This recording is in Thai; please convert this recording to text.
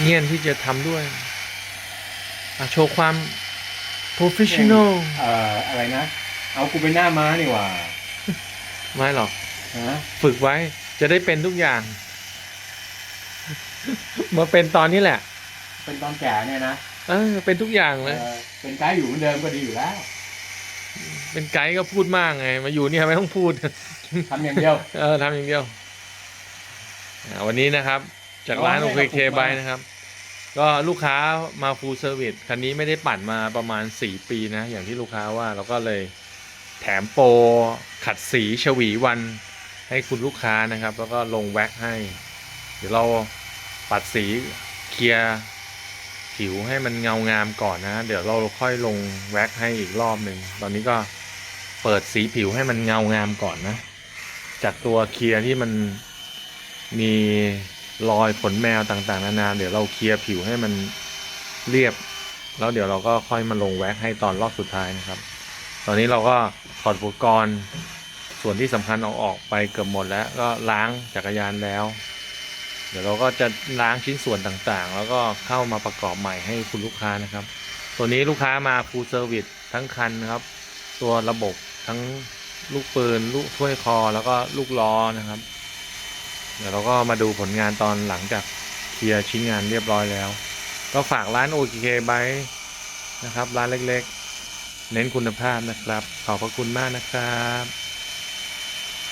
เนียนที่จะทำด้วยอะโชว์ความ professional เอ่ออะไรนะ เอากูเป็นหน้าม้านี่หว่า ไม่หรอกฮะฝึกไว้จะได้เป็นทุกอย่าง มาเป็นตอนนี้แหละ เป็นตอนแก่เนี่ยนะเออเป็นทุกอย่างเลยเออเป็นไกด์อยู่เหมือนเดิมก็ดีอยู่แล้ว เป็นไกด์ก็พูดมากไง มาอยู่เนี่ยไม่ต้องพูดทำอย่างเดียว เออทำอย่างเดียวอ่าวันนี้นะครับ จากร้านร้โออยเคให้เคเราปลูกบมานะครับ ก็ลูกค้ามาฟูลเซอร์วิสคันนี้ไม่ได้ปั่นมาประมาณ 4 ปีนะ อย่างที่ลูกค้าว่าเราก็เลยแถมโปรขัดสีฉวีวันให้คุณลูกค้านะครับ แล้วก็ลงแว็กให้ เดี๋ยวเราปัดสีเคลียร์ผิวให้มันเงางามก่อนนะ เดี๋ยวเราค่อยลงแว็กให้อีกรอบหนึ่งตอนนี้ก็เปิดสีผิวให้มันเงางามก่อนนะ จากตัวเคลียร์ที่มันมี รอยขนแมวต่างๆ นานาเดี๋ยวเราเคลียร์ผิวให้มันเรียบ แล้วเดี๋ยวเราก็ค่อยมาลงแว็กให้ตอนรอบสุดท้ายนะครับ ตอนนี้เราก็ถอดอุปกรณ์ ส่วนที่สำคัญเอาออกไปเกือบหมดแล้วก็ล้างจักรยานแล้ว เดี๋ยวเราก็จะล้างชิ้นส่วนต่างๆ แล้วก็เข้ามาประกอบใหม่ให้คุณลูกค้านะครับ ตัวนี้ลูกค้ามา full service ทั้งคันนะครับ ตัวระบบทั้งลูกปืน ลูกถ้วยคอแล้วก็ลูกล้อนะครับ เดี๋ยวเราก็มาดูผลงานตอนหลังจากเคลียร์ชิ้นงานเรียบร้อยแล้ว ก็ฝากร้าน OKK b y นะครับ ร้านเล็กๆ เน้นคุณภาพนะครับ ขอบพระคุณมากนะครับ